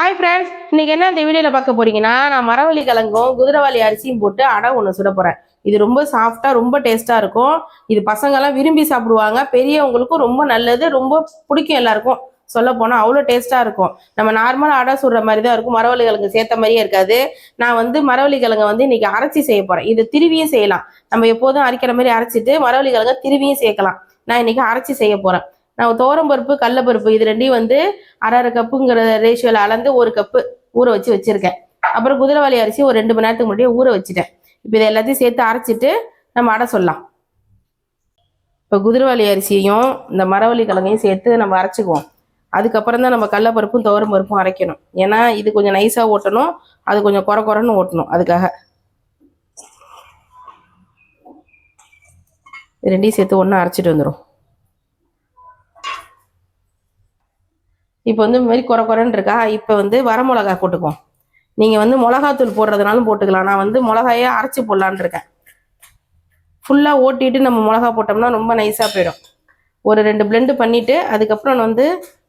Hi friends இன்னைக்கு என்ன இந்த வீடியோவில் பார்க்க போறீங்கன்னா நான் மரவள்ளி கிழங்கும் குதிரவாளி அரிசியும் போட்டு அடை ஒன்று சுட போகிறேன் இது ரொம்ப சாஃப்டாக ரொம்ப டேஸ்ட்டாக இருக்கும். இது பசங்கெல்லாம் விரும்பி சாப்பிடுவாங்க. பெரியவங்களுக்கும் ரொம்ப நல்லது ரொம்ப பிடிக்கும் எல்லாருக்கும். சொல்ல போனால் அவ்வளோ டேஸ்ட்டாக இருக்கும். நம்ம நார்மலாக அடை சுடுற மாதிரி தான் இருக்கும். மரவள்ளி கிழங்கு சேர்த்த மாதிரியே இருக்காது. நான் வந்து மரவள்ளி கிழங்கை வந்து இன்னைக்கு அரைச்சி செய்ய போகிறேன் இது திருவியும் செய்யலாம். நம்ம எப்போதும் அரைக்கிற மாதிரி அரைச்சிட்டு மரவள்ளி கிழங்கை திருவியும் சேர்க்கலாம். நான் இன்னைக்கு அரைச்சி செய்ய போகிறேன் நான் துவரம்பருப்பு கடலப்பருப்பு இது ரெண்டையும் வந்து அரை அரை கப்புங்கிற ரேஷியோவில் அளந்து ஒரு கப்பு ஊற வச்சு வச்சிருக்கேன். அப்புறம் குதிரைவாளி அரிசி ஒரு ரெண்டு மணி நேரத்துக்கு முன்னாடியே ஊற வச்சுட்டேன். இப்போ இதை எல்லாத்தையும் சேர்த்து அரைச்சிட்டு நம்ம அடை சொல்லலாம். இப்போ குதிரைவாளி அரிசியையும் இந்த மரவள்ளி கிழங்கையும் சேர்த்து நம்ம அரைச்சிக்குவோம். அதுக்கப்புறம் தான் நம்ம கடலப்பருப்பும் துவரம் பருப்பும் அரைக்கணும். ஏன்னா இது கொஞ்சம் நைஸாக ஓட்டணும். அது கொஞ்சம் குறை குறைன்னு ஓட்டணும் அதுக்காக. ரெண்டையும் சேர்த்து ஒன்றா அரைச்சிட்டு வந்துடும் இப்போ வந்து இந்த மாதிரி குறை குறைன்னு இருக்கா? இப்போ வந்து வரமிளகா போட்டுக்குவோம். நீங்கள் வந்து மிளகாத்தூள் போடுறதுனாலும் போட்டுக்கலாம். நான் வந்து மிளகாயே அரைச்சி போடலான்னு இருக்கேன். ஃபுல்லாக ஓட்டிட்டு நம்ம மிளகா போட்டோம்னா ரொம்ப நைஸாக போயிடும். ஒரு ரெண்டு பிளெண்டு பண்ணிவிட்டு அதுக்கப்புறம் நான் வந்து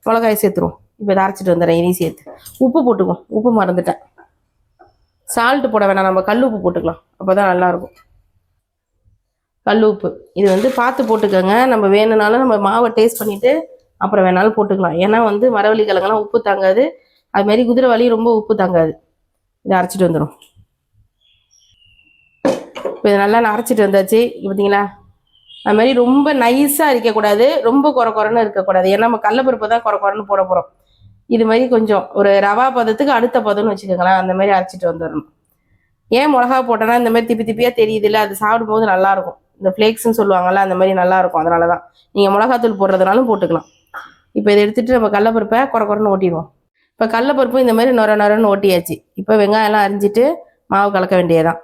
மிளகாயை சேர்த்துருவோம். இப்போ இதை அரைச்சிட்டு வந்துடுறேன் இதையும் சேர்த்து. உப்பு போட்டுக்குவோம். உப்பு மறந்துட்டேன். சால்ட்டு போட வேணாம். நம்ம கல் உப்பு போட்டுக்கலாம். அப்போ தான் நல்லாயிருக்கும். கல் உப்பு. இது வந்து பார்த்து போட்டுக்கோங்க. நம்ம வேணும்னாலும் நம்ம மாவை டேஸ்ட் பண்ணிவிட்டு அப்புறம் வேணாலும் போட்டுக்கலாம். ஏன்னா வந்து மரவள்ளி கிழங்கெல்லாம் உப்பு தாங்காது. அதுமாரி குதிரை குதிரைவாளி ரொம்ப உப்பு தாங்காது. இதை அரைச்சிட்டு வந்துடும் இப்போ இதை நல்லா நான் அரைச்சிட்டு வந்தாச்சு. பார்த்தீங்களா அது மாதிரி ரொம்ப நைஸாக இருக்கக்கூடாது ரொம்ப குறை குறைன்னு இருக்கக்கூடாது. ஏன்னா நம்ம கடலப்பருப்பு தான் குறை குறைன்னு போட போகிறோம் இது மாதிரி கொஞ்சம் ஒரு ரவா பதத்துக்கு அடுத்த பதம்னு வச்சுக்கோங்களேன். அந்த மாதிரி அரைச்சிட்டு வந்துடணும் ஏன் மிளகா போட்டோன்னா இந்த மாதிரி திப்பி திப்பியாக தெரியுதுல்ல அது சாப்பிடும்போது நல்லாயிருக்கும் இந்த ஃப்ளேக்ஸ்னு சொல்லுவாங்கல்ல அந்த மாதிரி நல்லாயிருக்கும் அதனால தான் நீங்கள் மிளகாத்தூள் போடுறதுனாலும் போட்டுக்கலாம். இப்போ இதை எடுத்துகிட்டு நம்ம கடலப்பருப்பை குறை குறைன்னு ஓட்டிடுவோம். இப்போ கடலப்பருப்பு இந்த மாதிரி நொர நொரன்னு ஓட்டியாச்சு. இப்போ வெங்காயம்லாம் அரிஞ்சிட்டு மாவு கலக்க வேண்டியதுதான்.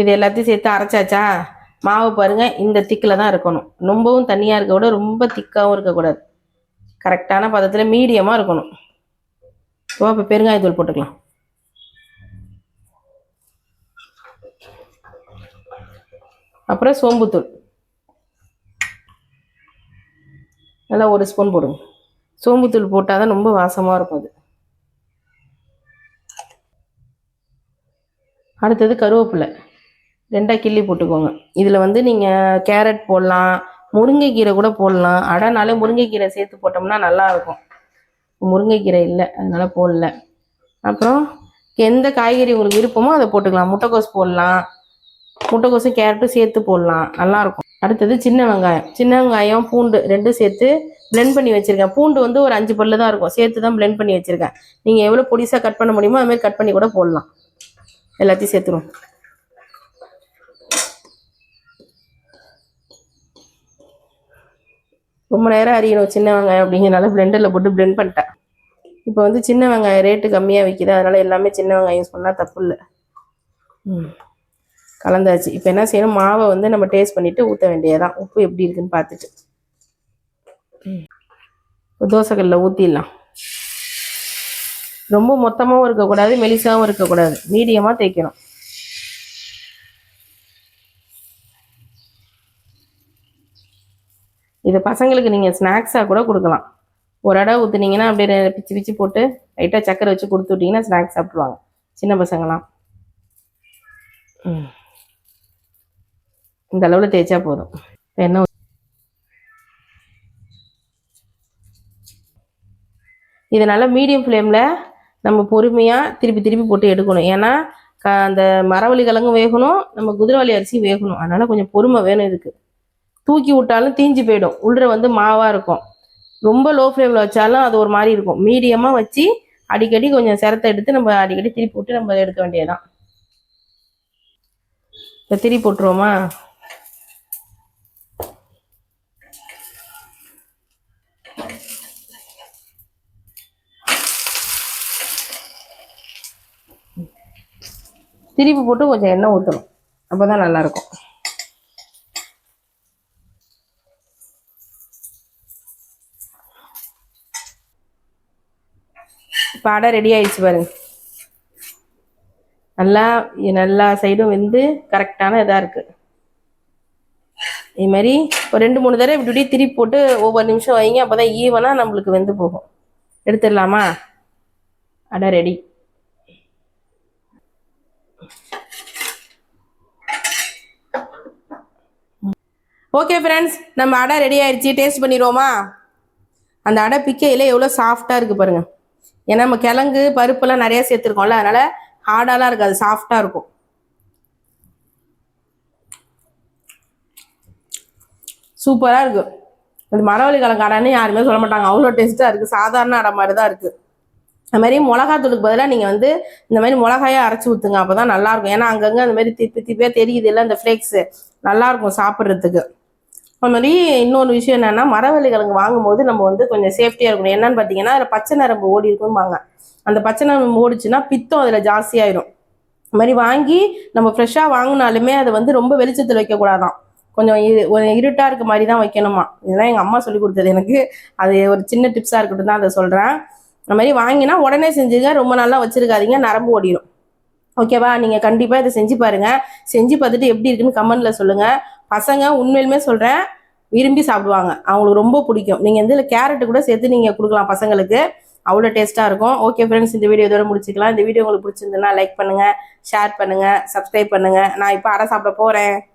இது எல்லாத்தையும் சேர்த்து அரைச்சாச்சா? மாவு பாருங்க இந்த திக்கில் தான் இருக்கணும். ரொம்பவும் தண்ணியாக இருக்க விட ரொம்ப திக்காகவும் இருக்கக்கூடாது. கரெக்டான பதத்தில் மீடியமாக இருக்கணும். இப்போ இப்போ பெருங்காயத்தூள் போட்டுக்கலாம். அப்புறம் சோம்புத்தூள். நல்லா ஒரு ஸ்பூன் போடுங்க. சோம்புத்தூள் போட்டால் தான் ரொம்ப வாசமாக இருக்கும் அது. அடுத்தது கருவேப்பிலை. ரெண்டாக கிள்ளி போட்டுக்கோங்க. இதில் வந்து நீங்கள் கேரட் போடலாம் முருங்கைக்கீரை கூட போடலாம். அடனாலே முருங்கைக்கீரை சேர்த்து போட்டோம்னா நல்லாயிருக்கும் முருங்கைக்கீரை இல்லை அதனால் போடல. அப்புறம் எந்த காய்கறி உங்களுக்கு விருப்பமோ அதை போட்டுக்கலாம். முட்டைக்கோஸ் போடலாம். முட்டைக்கோஸும் கேரட்டும் சேர்த்து போடலாம். நல்லாயிருக்கும். அடுத்தது சின்ன வெங்காயம். சின்ன வெங்காயம் பூண்டு ரெண்டும் சேர்த்து பிளெண்ட் பண்ணி வச்சுருக்கேன். பூண்டு வந்து ஒரு அஞ்சு பல்லு தான் இருக்கும். சேர்த்து தான் பிளெண்ட் பண்ணி வச்சுருக்கேன். நீங்கள் எவ்வளோ பொடிசாக கட் பண்ண முடியுமோ அதுமாதிரி கட் பண்ணி கூட போடலாம். எல்லாத்தையும் சேர்த்துருவோம். ரொம்ப நேரம் அரியணும் சின்ன வெங்காயம் அப்படிங்கிறனால பிளெண்டரில் போட்டு பிளெண்ட் பண்ணிட்டேன். இப்போ வந்து சின்ன வெங்காயம் ரேட்டு கம்மியாக விற்கிது அதனால் எல்லாமே சின்ன வெங்காயம் யூஸ் பண்ணால் தப்பு இல்லை. ம். கலந்தாச்சு. இப்போ என்ன செய்யணும்? மாவை வந்து நம்ம டேஸ்ட் பண்ணிவிட்டு ஊற்ற வேண்டியதான் உப்பு எப்படி இருக்குன்னு பார்த்துட்டு. ம். தோசைக்கல்லில் ஊற்றிடலாம் ரொம்ப மொத்தமாகவும் இருக்கக்கூடாது மெலிசாவும் இருக்கக்கூடாது. மீடியமாக தேய்க்கணும். இது பசங்களுக்கு நீங்கள் ஸ்நாக்ஸாக கூட கொடுக்கலாம். ஒரு அடவை ஊற்றுனீங்கன்னா அப்படியே பிச்சு பிச்சு போட்டு லைட்டாக சக்கரை வச்சு கொடுத்து விட்டிங்கன்னா ஸ்நாக்ஸ் சாப்பிடுவாங்க சின்ன பசங்களாம். ம். இந்த அளவில் தேய்ச்சா போதும். எண்ணெய் என்ன மீடியம் ஃப்ளேமில் நம்ம பொறுமையாக திருப்பி திருப்பி போட்டு எடுக்கணும். ஏன்னா க அந்த மரவள்ளி கிழங்கும் வேகணும் நம்ம குதிரைவாளி அரிசியும் வேகணும். அதனால் கொஞ்சம் பொறுமை வேணும் இதுக்கு. தூக்கி விட்டாலும் தீஞ்சு போயிடும். உள்ள வந்து மாவாக இருக்கும். ரொம்ப லோ ஃப்ளேமில் வச்சாலும் அது ஒரு மாதிரி இருக்கும். மீடியமாக வச்சு அடிக்கடி கொஞ்சம் சிரத்தை எடுத்து நம்ம அடிக்கடி திருப்பி விட்டு நம்ம எடுக்க வேண்டியதுதான். இப்போ திருப்பி போட்டுருவோமா? திருப்பி போட்டு கொஞ்சம் எண்ணெய் ஊற்றணும் அப்போ தான் நல்லாயிருக்கும். இப்போ அடை ரெடி ஆயிடுச்சு பாருங்க. நல்லா எல்லா சைடும் வெந்து கரெக்டான இதாக இருக்குது இது மாதிரி ஒரு ரெண்டு மூணு தடவை இப்படி இப்படி திருப்பி போட்டு ஒவ்வொரு நிமிஷம் வைங்க அப்போ தான் ஈவனாக நம்மளுக்கு வெந்து போகும். எடுத்துடலாமா? அடை ரெடி ஓகே ஃப்ரெண்ட்ஸ் நம்ம அடை ரெடி ஆயிடுச்சு டேஸ்ட் பண்ணிடுவோமா? அந்த அடை பிக்கையில் எவ்வளோ சாஃப்டாக இருக்குது பாருங்கள் ஏன்னா நம்ம கிழங்கு பருப்புலாம் நிறைய சேர்த்துருக்கோம்ல. அதனால் ஹார்டாலாம் இருக்காது. சாஃப்டாக இருக்கும். சூப்பராக இருக்குது அது மரவள்ளி கிழங்கு அடைன்னு யாருமே சொல்ல மாட்டாங்க. அவ்வளோ டேஸ்ட்டாக இருக்குது சாதாரண அடை மாதிரி தான் இருக்குது அது மாதிரி மிளகாத்தூளுக்கு பதிலாக நீங்கள் வந்து இந்த மாதிரி மிளகாயை அரைச்சி ஊற்றுங்க அப்போ தான் நல்லாயிருக்கும் ஏன்னா அங்கங்கே அந்த மாதிரி திப்பி திப்பியாக தெரியுது இல்லை அந்த ஃப்ளேக்ஸு நல்லாயிருக்கும் சாப்பிட்றதுக்கு. அது மாதிரி இன்னொரு விஷயம் என்னன்னா மரவள்ளி கிழங்கு வாங்கும்போது நம்ம வந்து கொஞ்சம் சேஃப்டியாக இருக்கணும். என்னன்னு பார்த்தீங்கன்னா அதில் பச்சை நரம்பு ஓடி இருக்கும்பாங்க. அந்த பச்சை நரம்பு ஓடிச்சுன்னா பித்தம் அதில் ஜாஸ்தியாயிரும் அது மாதிரி வாங்கி நம்ம ஃப்ரெஷ்ஷாக வாங்கினாலுமே அதை வந்து ரொம்ப வெளிச்சத்தில் வைக்கக்கூடாதான். கொஞ்சம் இரு ஒரு இருட்டாக இருக்க மாதிரி தான் வைக்கணுமா? இதெல்லாம் எங்கள் அம்மா சொல்லி கொடுத்தது எனக்கு. அது ஒரு சின்ன டிப்ஸாக இருக்கட்டும் தான் அதை சொல்கிறேன் அந்த மாதிரி வாங்கினா உடனே செஞ்சுங்க. ரொம்ப நல்லா வச்சுருக்காதீங்க. நரம்பு ஓடிடும் ஓகேவா நீங்கள் கண்டிப்பாக இதை செஞ்சு பாருங்கள் செஞ்சு பார்த்துட்டு எப்படி இருக்குன்னு கமெண்டில் சொல்லுங்கள் பசங்க உண்மையிலுமே சொல்கிறேன் விரும்பி சாப்பிடுவாங்க. அவங்களுக்கு ரொம்ப பிடிக்கும். நீங்கள் வந்து இதில் கேரட்டு கூட சேர்த்து நீங்கள் கொடுக்கலாம் பசங்களுக்கு. அவ்வளோ டேஸ்ட்டாக இருக்கும். ஓகே ஃப்ரெண்ட்ஸ் இந்த வீடியோ இதோட முடிச்சுக்கலாம். இந்த வீடியோ உங்களுக்கு பிடிச்சிருந்ததுன்னா லைக் பண்ணுங்கள் ஷேர் பண்ணுங்கள் சப்ஸ்கிரைப் பண்ணுங்கள் நான் இப்போ அடை சாப்பிட போகிறேன்